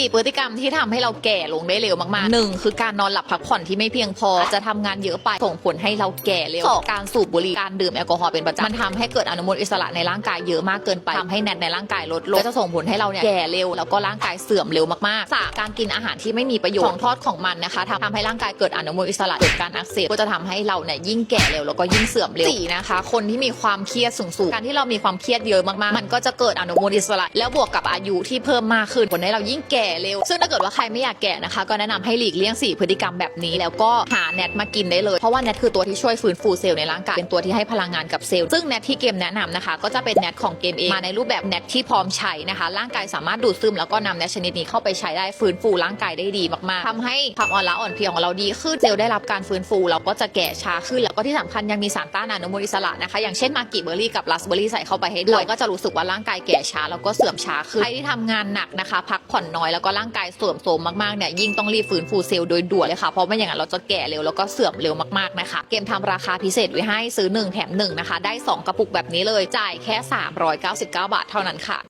สี่พฤติกรรมที่ทำให้เราแก่ลงได้เร็วมากๆหนึ่งคือการนอนหลับพักผ่อนที่ไม่เพียงพอจะทำงานเยอะไปส่งผลให้เราแก่เร็วสองการสูบบุหรี่การดื่มแอลกอฮอล์เป็นประจำมันทำให้เกิดอนุมูลอิสระในร่างกายเยอะมากเกินไปทำให้แนตในร่างกายลดลงก็จะส่งผลให้เราเนี่ยแก่เร็วแล้วก็ร่างกายเสื่อมเร็วมากๆสามการกินอาหารที่ไม่มีประโยชน์ของทอดของมันนะคะทำทำให้ร่างกายเกิดอนุมูลอิสระเกิดการอักเสบก็จะทำให้เราเนี่ยยิ่งแก่เร็วแล้วก็ยิ่งเสื่อมเร็วสี่นะคะคนที่มีความเครียดสูงๆการที่เรามีความเครียดเยอะมากๆ มันก็จะเกิดอนุมูลอิสระ แล้วบวกกับอายุที่เพิ่มมากขึ้นผลให้เรายิ่งแก่เร็ว ซึ่งถ้าเกิดว่าใครไม่อยากแก่นะคะ ก็แนะนำให้หลีกเลี่ยง4พฤติกรรมแบบนี้ แล้วก็หาแนทมากินได้เลย เพราะว่าแนทคือตัวที่ช่วยฟื้นฟูเซลล์ในร่างกาย เป็นตัวที่ให้พลังงานกับเซลล์ ซึ่งแนทที่เกมแนะนำนะคะ ก็จะเป็นแนทของเกมเอง มาในรูปแบบแนทที่พร้อมใช้นะคะ ร่างกายสามารถดูดซึมแล้วก็นำแนทชนิดนี้เข้าไปใช้ได้ฟื้นฟูร่างกายได้ดีมากๆทำให้ความอ่อนล้าอ่อนเพลียของเราดีขึ้น เซลล์ได้รับการฟื้นฟูเราก็จะแก่ช้าขึ้น แล้วก็ที่สำคัญยังมีสารต้านอนุมูลอิสระนะคะ อย่างเช่นมากิเบอร์รี่กับราสเบอร์รี่ใส่เข้าไปให้ด้วยก็จะรู้สึกว่าร่างกายแก่ช้าแล้วก็เสื่อมช้าขึ้นใครที่ทำงานหนักนะคะ พักผ่อนน้อยแล้วก็ร่างกายเสื่อมโทรมมากๆเนี่ยยิ่งต้องรีบฟื้นฟูเซลล์โดยด่วนเลยค่ะเพราะไม่อย่างนั้นเราจะแก่เร็วแล้วก็เสื่อมเร็วมากๆนะคะ เกมทำราคาพิเศษไว้ให้ซื้อ 1 แถม1นะคะได้ 2 กระปุกแบบนี้เลยจ่ายแค่ 399 บาทเท่านั้นค่ะ